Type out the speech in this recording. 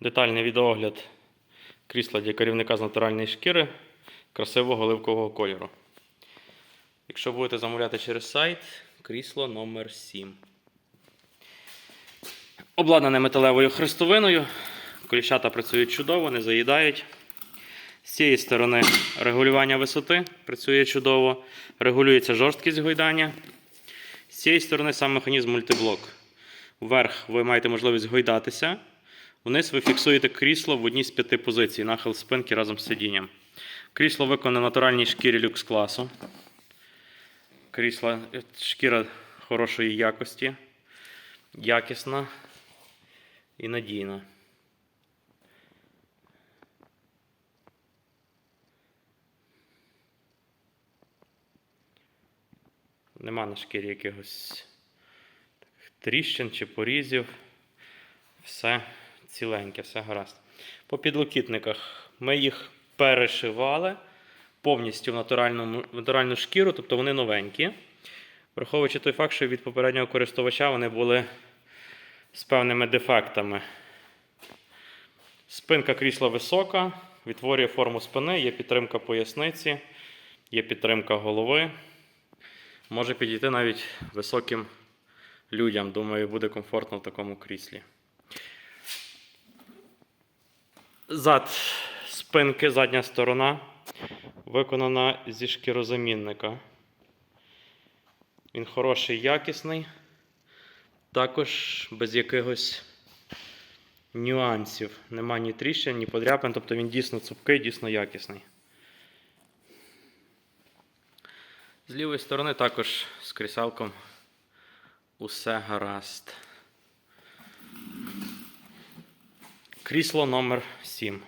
Детальний відеогляд крісла для керівника з натуральної шкіри красивого оливкового кольору. Якщо будете замовляти через сайт, крісло номер 7. Обладнане металевою хрестовиною. Коліщата працюють чудово, не заїдають. З цієї сторони регулювання висоти працює чудово. Регулюється жорсткість гойдання. З цієї сторони сам механізм мультиблок. Вверх ви маєте можливість гойдатися. Вниз ви фіксуєте крісло в одній з п'яти позицій, нахил спинки разом з сидінням. Крісло виконане на натуральній шкірі люкс класу. Крісло, е, шкіра хорошої якості, якісна і надійна. Нема на шкірі якихось тріщин чи порізів. Все ціленьке, все гаразд. По підлокітниках ми їх перешивали повністю в натуральну, в натуральну шкіру, тобто вони новенькі. Враховуючи той факт, що від попереднього користувача вони були з певними дефектами. Спинка крісла висока, відтворює форму спини, є підтримка поясниці, є підтримка голови. Може підійти навіть високим людям. Думаю, буде комфортно в такому кріслі. Зад спинки, задня сторона виконана зі шкірозамінника. Він хороший, якісний, також без якихось нюансів. Нема ні тріщин, ні подряпин, тобто він дійсно цупкий, дійсно якісний. З лівої сторони також з кріселком усе гаразд. Крісло номер 7.